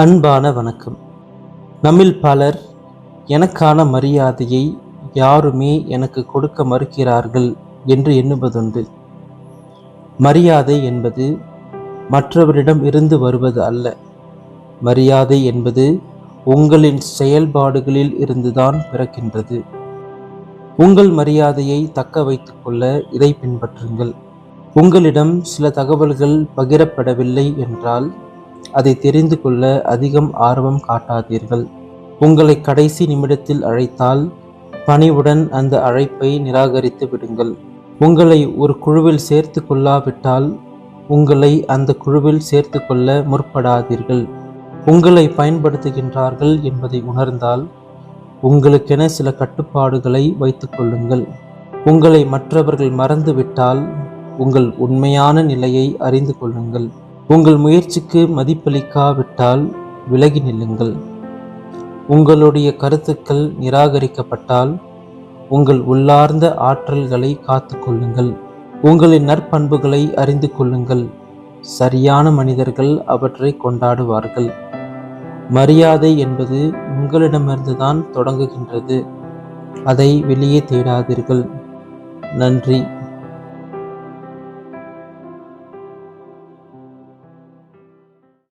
அன்பான வணக்கம். நம்மில் பலர் எனக்கான மரியாதையை யாருமே எனக்கு கொடுக்க மறுக்கிறார்கள் என்று எண்ணுவதுண்டு. மரியாதை என்பது மற்றவரிடம் இருந்து வருவது அல்ல. மரியாதை என்பது உங்களின் செயல்பாடுகளில் இருந்துதான் பிறக்கின்றது. உங்கள் மரியாதையை தக்க வைத்துக்கொள்ள இதை பின்பற்றுங்கள். உங்களிடம் சில தகவல்கள் பகிரப்படவில்லை என்றால் அதை தெரிந்து கொள்ள அதிகம் ஆர்வம் காட்டாதீர்கள். உங்களை கடைசி நிமிடத்தில் அழைத்தால் பணிவுடன் அந்த அழைப்பை நிராகரித்து விடுங்கள். உங்களை ஒரு குழுவில் சேர்த்து கொள்ளாவிட்டால் உங்களை அந்த குழுவில் சேர்த்து கொள்ள முற்படாதீர்கள். உங்களை பயன்படுத்துகின்றார்கள் என்பதை உணர்ந்தால் உங்களுக்கென சில கட்டுப்பாடுகளை வைத்துக் கொள்ளுங்கள். உங்களை மற்றவர்கள் மறந்துவிட்டால் உங்கள் உண்மையான நிலையை அறிந்து கொள்ளுங்கள். உங்கள் முயற்சிக்கு மதிப்பளிக்காவிட்டால் விலகி நில்லுங்கள். உங்களுடைய கருத்துக்கள் நிராகரிக்கப்பட்டால் உங்கள் உள்ளார்ந்த ஆற்றல்களை காத்து கொள்ளுங்கள். உங்களின் நற்பண்புகளை அறிந்து கொள்ளுங்கள். சரியான மனிதர்கள் அவற்றை கொண்டாடுவார்கள். மரியாதை என்பது உங்களிடமிருந்துதான் தொடங்குகின்றது. அதை வெளியே தேடாதீர்கள். நன்றி.